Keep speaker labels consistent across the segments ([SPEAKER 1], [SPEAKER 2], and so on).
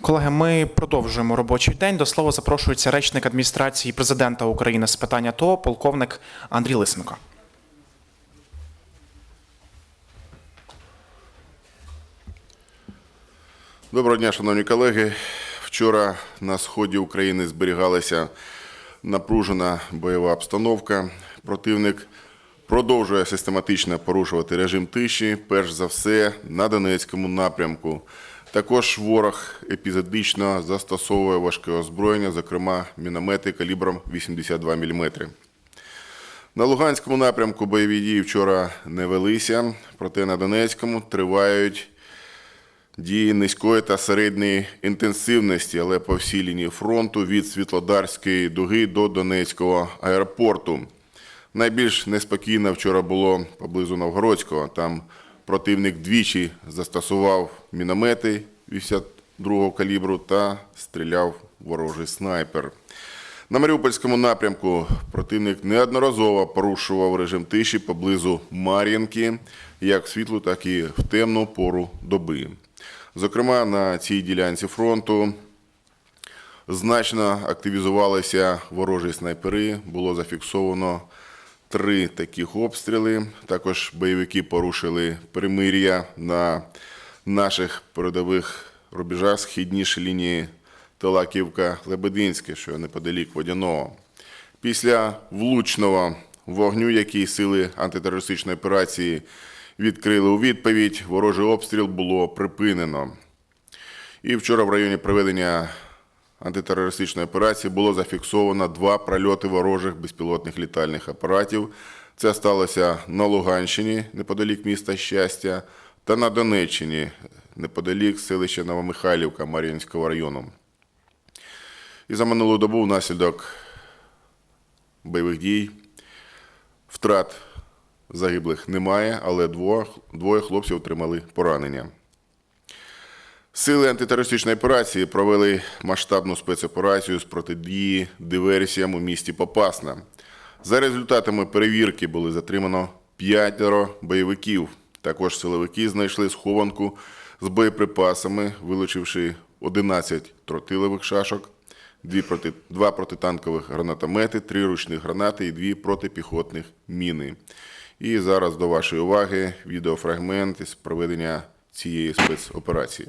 [SPEAKER 1] Колеги, ми продовжуємо робочий день. До слова запрошується речник адміністрації президента України з питання ТО, полковник Андрій Лисенко.
[SPEAKER 2] Доброго дня, шановні колеги. Вчора на сході України зберігалася напружена бойова обстановка. Противник продовжує систематично порушувати режим тиші, перш за все на Донецькому напрямку. Також ворог епізодично застосовує важке озброєння, зокрема міномети калібром 82 мм. На Луганському напрямку бойові дії вчора не велися, проте на Донецькому тривають дії низької та середньої інтенсивності, але по всій лінії фронту від Світлодарської дуги до Донецького аеропорту. Найбільш неспокійно вчора було поблизу Новгородського. Там противник двічі застосував міномети 82-го калібру та стріляв ворожий снайпер. На Маріупольському напрямку противник неодноразово порушував режим тиші поблизу Мар'їнки, як в світлу, так і в темну пору доби. Зокрема, на цій ділянці фронту значно активізувалися ворожі снайпери. Було зафіксовано три таких обстріли. Також бойовики порушили перемир'я на наших передових рубежах східніші лінії Талаківка-Лебединське, що неподалік Водяного. Після влучного вогню, який сили антитерористичної операції відкрили у відповідь, ворожий обстріл було припинено. І вчора в районі проведення антитерористичної операції було зафіксовано два прольоти ворожих безпілотних літальних апаратів. Це сталося на Луганщині, неподалік міста Щастя, та на Донеччині, неподалік селища Новомихайлівка Мар'їнського району. І за минулу добу внаслідок бойових дій втрат загиблих немає, але двоє, хлопців отримали поранення. Сили антитерористичної операції провели масштабну спецоперацію з протидії диверсіям у місті Попасна. За результатами перевірки були затримано п'ятеро бойовиків. Також силовики знайшли схованку з боєприпасами, вилучивши 11 тротилових шашок, два протитанкових гранатомети, три ручних гранати і дві протипіхотних міни. І зараз до вашої уваги відеофрагмент із проведення цієї спецоперації.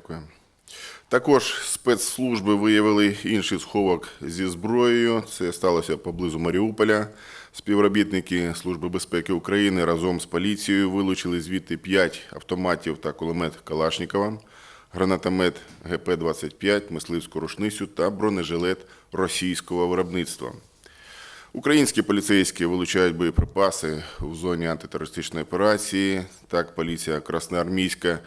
[SPEAKER 2] Дякую. Також спецслужби виявили інший сховок зі зброєю. Це сталося поблизу Маріуполя. Співробітники Служби безпеки України разом з поліцією вилучили звідти 5 автоматів та кулемет Калашнікова, гранатомет ГП-25, мисливську рушницю та бронежилет російського виробництва. Українські поліцейські вилучають боєприпаси в зоні антитерористичної операції. Так, поліція Красноармійська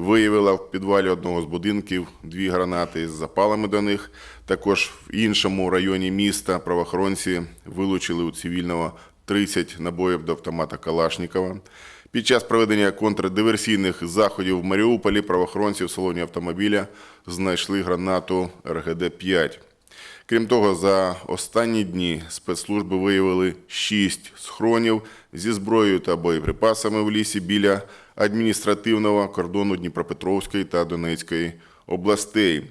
[SPEAKER 2] виявила в підвалі одного з будинків дві гранати з запалами до них. Також в іншому районі міста правоохоронці вилучили у цивільного 30 набоїв до автомата Калашнікова. Під час проведення контрдиверсійних заходів в Маріуполі правоохоронці в салоні автомобіля знайшли гранату РГД-5. Крім того, за останні дні спецслужби виявили шість схронів зі зброєю та боєприпасами в лісі біля адміністративного кордону Дніпропетровської та Донецької областей.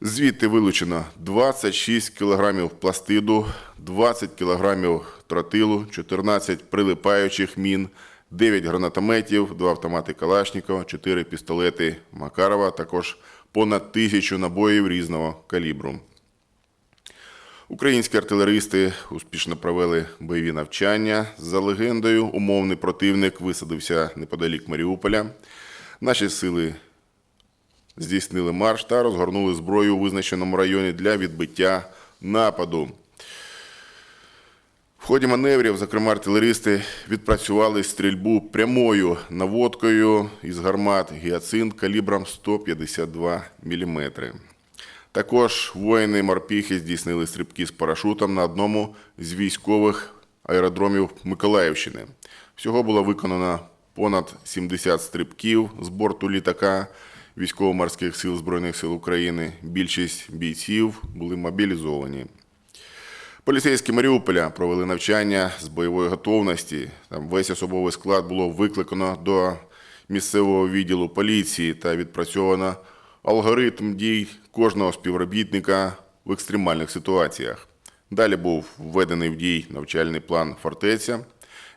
[SPEAKER 2] Звідти вилучено 26 кг пластиду, 20 кг тротилу, 14 прилипаючих мін, 9 гранатометів, 2 автомати Калашникова, 4 пістолети Макарова, також понад тисячу набоїв різного калібру. Українські артилеристи успішно провели бойові навчання. За легендою, умовний противник висадився неподалік Маріуполя. Наші сили здійснили марш та розгорнули зброю у визначеному районі для відбиття нападу. В ході маневрів, зокрема, артилеристи відпрацювали стрільбу прямою наводкою із гармат гіацинт калібром 152 мм. Також воїни морпіхи здійснили стрибки з парашутом на одному з військових аеродромів Миколаївщини. Всього було виконано понад 70 стрибків з борту літака військово-морських сил Збройних сил України. Більшість бійців були мобілізовані. Поліцейські Маріуполя провели навчання з бойової готовності. Там весь особовий склад було викликано до місцевого відділу поліції та відпрацьовано алгоритм дій кожного співробітника в екстремальних ситуаціях. Далі був введений в дій навчальний план фортеця.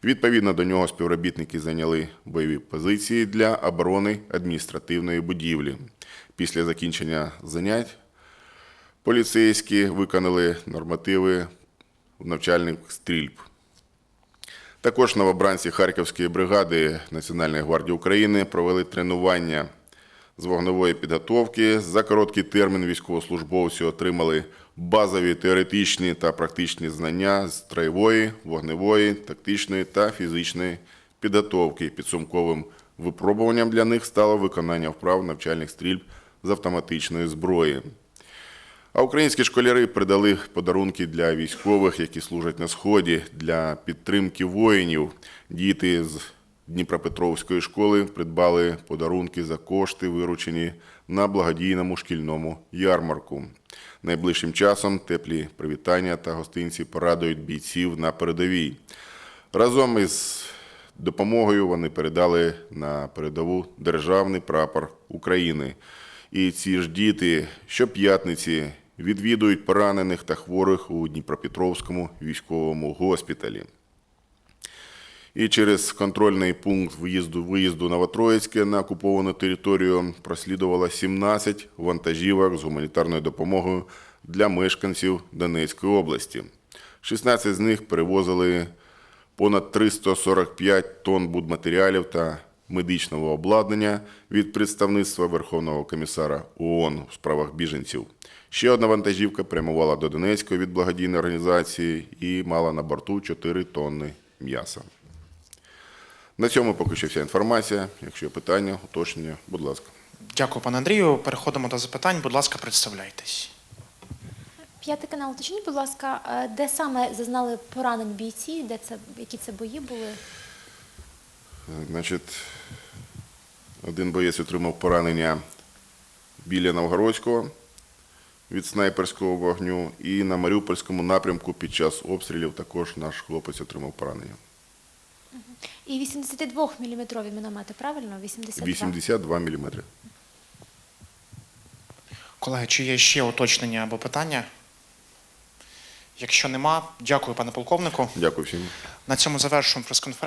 [SPEAKER 2] Відповідно до нього співробітники зайняли бойові позиції для оборони адміністративної будівлі. Після закінчення занять поліцейські виконали нормативи навчальних стрільб. Також новобранці Харківської бригади Національної гвардії України провели тренування з вогневої підготовки. За короткий термін військовослужбовці отримали базові теоретичні та практичні знання з строєвої, вогневої, тактичної та фізичної підготовки. Підсумковим випробуванням для них стало виконання вправ навчальних стрільб з автоматичної зброї. А українські школяри придали подарунки для військових, які служать на сході, для підтримки воїнів. Діти з Дніпропетровської школи придбали подарунки за кошти, виручені на благодійному шкільному ярмарку. Найближчим часом теплі привітання та гостинці порадують бійців на передовій. Разом із допомогою вони передали на передову державний прапор України. І ці ж діти щоп'ятниці відвідують поранених та хворих у Дніпропетровському військовому госпіталі. І через контрольний пункт виїзду виїзду Новотроїцьке на окуповану територію прослідувало 17 вантажівок з гуманітарною допомогою для мешканців Донецької області. 16 з них перевозили понад 345 тонн будматеріалів та медичного обладнання від представництва Верховного комісара ООН у справах біженців. Ще одна вантажівка прямувала до Донецької від благодійної організації і мала на борту 4 тонни м'яса. На цьому поки що вся інформація. Якщо є питання, уточнення, будь ласка.
[SPEAKER 1] Дякую, пане Андрію. Переходимо до запитань. Будь ласка, представляйтесь.
[SPEAKER 3] П'ятий канал, уточніть, будь ласка, е, де саме зазнали поранень бійці, де це, які це бої були?
[SPEAKER 2] Значить, один боєць отримав поранення біля Новгородського від снайперського вогню, і на Маріупольському напрямку під час обстрілів також наш хлопець отримав поранення.
[SPEAKER 3] І 82-мм міномети, правильно? 82.
[SPEAKER 2] 82 мм.
[SPEAKER 1] Колеги, чи є ще уточнення або питання? Якщо нема, дякую, пане полковнику.
[SPEAKER 2] Дякую всім.
[SPEAKER 1] На цьому завершуємо прес-конференцію.